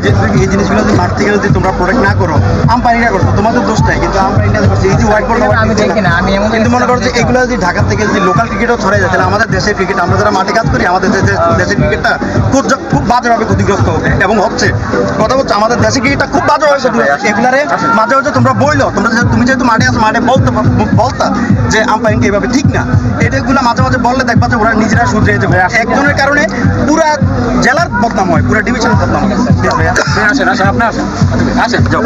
এই যে এই জিনিসগুলো যদি মাঠ থেকে যদি তোমরা প্রোডাক্ট না করো আম্পায়ারিরা করছ তোমাদের দোষ নাই কিন্তু আম্পায়ারিরা করছে। এই যে হোয়াইট বল আমি দেখি না, আমি এমন কিন্তু মনে করো যে এগুলো যদি ঢাকা থেকে যদি লোকাল ক্রিকেটও ছড়ে যায় তাহলে আমাদের দেশের ক্রিকেট আমরা যারা মাঠে কাজ করি আমাদের দেশে- দেশের ক্রিকেটটা খুব খুব বাজেভাবে ক্ষতিগ্রস্ত হবে এবং হচ্ছে কথা হচ্ছে আমাদের দেশের ক্রিকেটটা খুব বাজেভাবে ক্ষতিগ্রস্ত এগুলারে মাঝে মাঝে তোমরা বইলো তোমরা তুমি যেহেতু মাঠে আসো মাঠে বলতে বলতা যে আম্পায়ারিং এইভাবে ঠিক না। এটাগুলো মাঝে মাঝে বললে দেখবা যে ওরা নিজেরা শুধরে যেতে হবে একজনের কারণে পুরা জেলার বদনাম হয় পুরা ডিভিশনের বদনাম হয়। আছে ভাইয়া? আসেন আসেন আপনি আসেন আসেন যাও।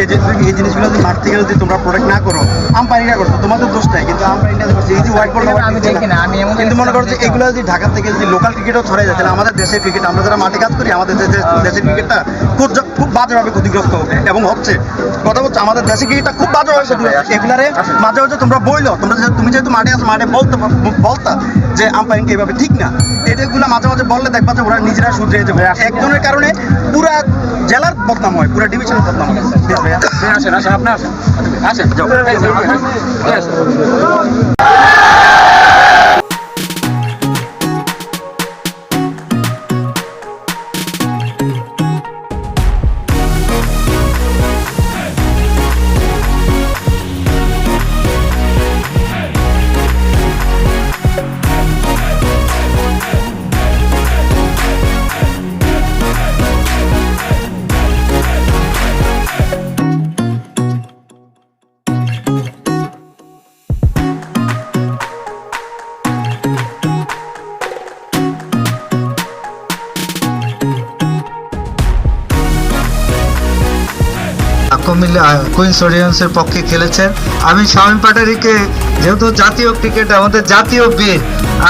এই জিনিসগুলো যদি মাঠ থেকে যদি তোমরা প্রোডাক্ট না করো আম্পায়ারিরা করছ তোমাদের দোষ নাই কিন্তু আম্পায়ারিরা করছে এই যে হোয়াইট বল আমি দেখি না, আমি এমন কিন্তু মনে করো যে এগুলো যদি ঢাকা থেকে যদি লোকাল ক্রিকেটও ছড়ে যায় তাহলে আমাদের দেশের ক্রিকেট আমরা যারা মাঠে কাজ করি আমাদের দেশে- দেশের ক্রিকেটটা খুব খুব বাজেভাবে ক্ষতিগ্রস্ত হবে এবং হচ্ছে কথা হচ্ছে আমাদের দেশের ক্রিকেটটা খুব বাজেভাবে ক্ষতিগ্রস্ত এগুলারে মাঝে মাঝে তোমরা বইলো তোমরা তুমি যেহেতু মাঠে আসো মাঠে বলতে বলতা যে আম্পায়ারিং এইভাবে ঠিক না। এটাগুলো মাঝে মাঝে বললে দেখ যে ওরা নিজেরা শুধরে যেতে হবে একজনের কারণে পুরা জেলার বদনাম হয় পুরা ডিভিশনের বদনাম হয়? আসেন আসেন আপনি আসেন। আসেন যাও। কুমিল্লা কুইন্স অডিয়েন্সের পক্ষে খেলেছেন। আমি শামীম পাটারিকে যেহেতু জাতীয় ক্রিকেট আমাদের জাতীয় বীর,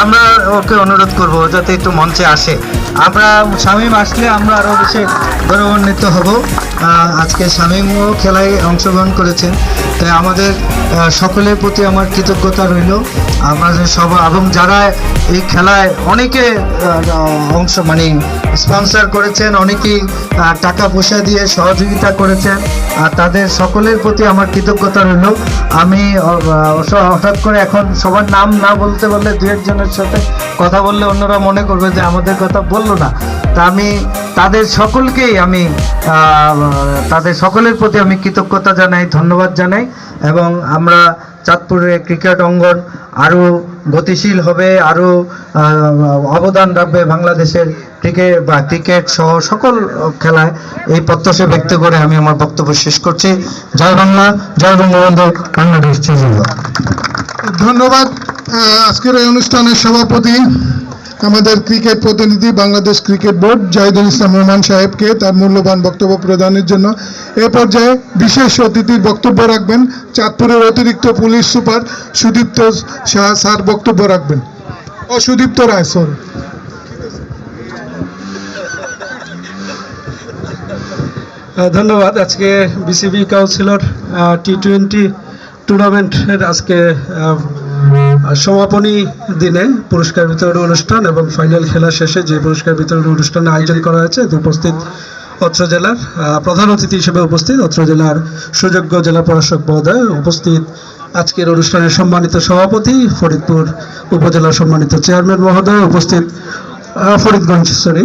আমরা ওকে অনুরোধ করব যাতে একটু মঞ্চে আসে। আমরা শামীম আসলে আমরা আরও বেশি গৌরবান্বিত হব। আজকে শামীমও খেলায় অংশগ্রহণ করেছেন। তাই আমাদের সকলের প্রতি আমার কৃতজ্ঞতা রইল। আমাদের সব, এবং যারা এই খেলায় অনেকে অংশ মানে স্পন্সর করেছেন, অনেকেই টাকা পয়সা দিয়ে সহযোগিতা করেছেন। আর তাদের সকলের প্রতি আমার কৃতজ্ঞতা রইল। আমি হঠাৎ করে এখন সবার নাম না বলতে বললে দু একজনের সাথে কথা বললে অন্যরা মনে করবে যে আমাদের কথা বলল না। তা আমি তাদের সকলকেই আমি তাদের সকলের প্রতি আমি কৃতজ্ঞতা জানাই, ধন্যবাদ জানাই এবং আমরা চাঁদপুরে ক্রিকেট অঙ্গন আরও গতিশীল হবে আরও অবদান রাখবে বাংলাদেশের ক্রিকেট বা ক্রিকেট সহ সকল খেলায়। এই প্রত্যাশা ব্যক্ত করে আমি আমার বক্তব্য শেষ করছি। জয় বাংলা, জয় বঙ্গবন্ধু, বাংলাদেশ ধন্যবাদ আজকের এই অনুষ্ঠানের সভাপতি আমাদের ক্রিকেট প্রতিনিধি বাংলাদেশ ক্রিকেট বোর্ড জাহিদুল ইসলাম রহমান সাহেবকে তার মূল্যবান বক্তব্য প্রদানের জন্য। এ পর্যায়ে বিশেষ অতিথির বক্তব্য রাখবেন চাঁদপুরের অতিরিক্ত police super Sudipta Shah sir বক্তব্য রাখবেন। ও সুদীপ্ত রায় সরি ধন্যবাদ। আজকে বিসিবি কাউন্সিলর টি টোয়েন্টি টুর্নামেন্টের আজকে সমাপনী দিনে পুরস্কার বিতরণ অনুষ্ঠান এবং ফাইনাল খেলা শেষে যে পুরস্কার বিতরণ অনুষ্ঠানের আয়োজন করা হয়েছে উপস্থিত অত্র জেলার প্রধান অতিথি হিসেবে উপস্থিত অত্র জেলার সুযোগ্য জেলা প্রশাসক মহোদয়, উপস্থিত আজকের অনুষ্ঠানের সম্মানিত সভাপতি, ফরিদপুর উপজেলার সম্মানিত চেয়ারম্যান মহোদয়, উপস্থিত ফরিদগঞ্জ সরি